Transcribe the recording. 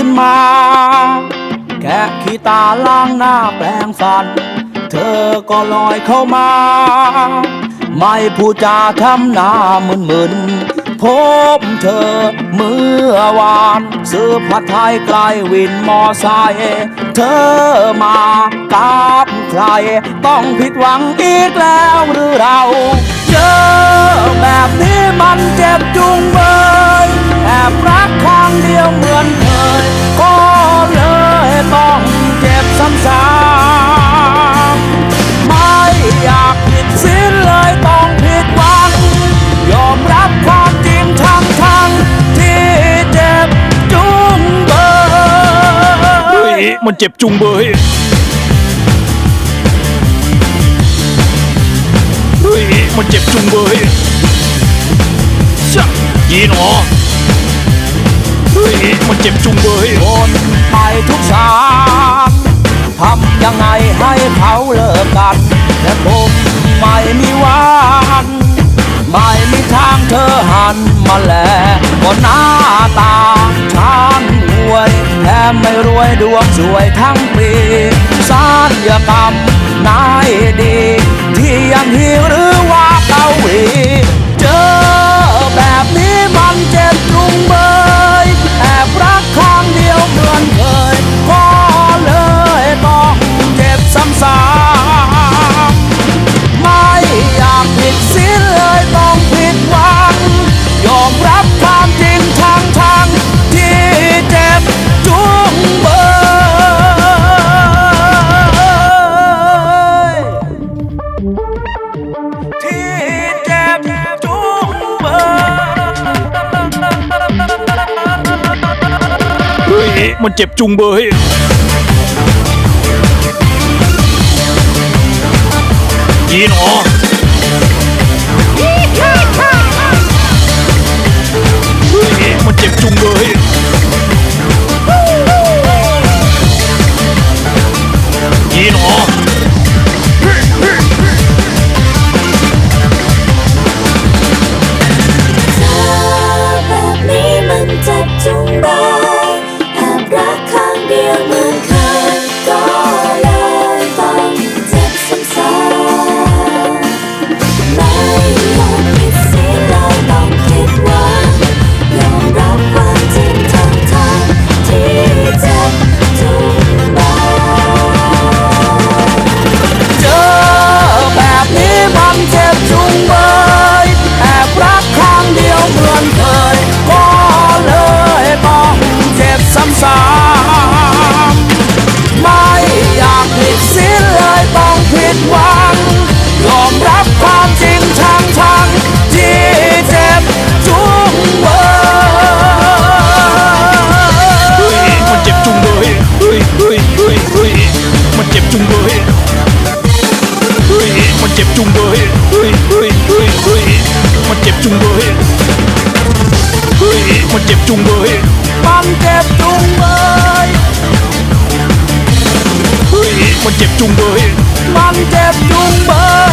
ึ้นมา แกะขี้ตาล้างหน้าแปลงฟัน เธอก็ลอยเข้ามา ไม่ผู้จาทำหน้ามึนมึนพบเธอเมื่อวานซื้อผัดไทยไกลวินมอไซค์เธอมากับใคร ต้องผิดหวังอีกแล้วหรือเรา เจอแบบนี้มันเจ็บจุงเบอ้มันเจ็บจุงเบอร์เฮ้ยมันเจ็บจุงเบอร์เฮ้ยจ้ะยีนอ้ยมันเจ็บจุงเบอร์คนไปทุกสามทำยังไงให้เขา the bomb. ี้ มันเจ็บจุงเบยยีนอ chung đôi. Ui ui ui ui mà chép chung đôi. Ui mà chép chung đôi. Băng chép chung đôi. Ui mà chép chung đôi. Băng chép chung đôi.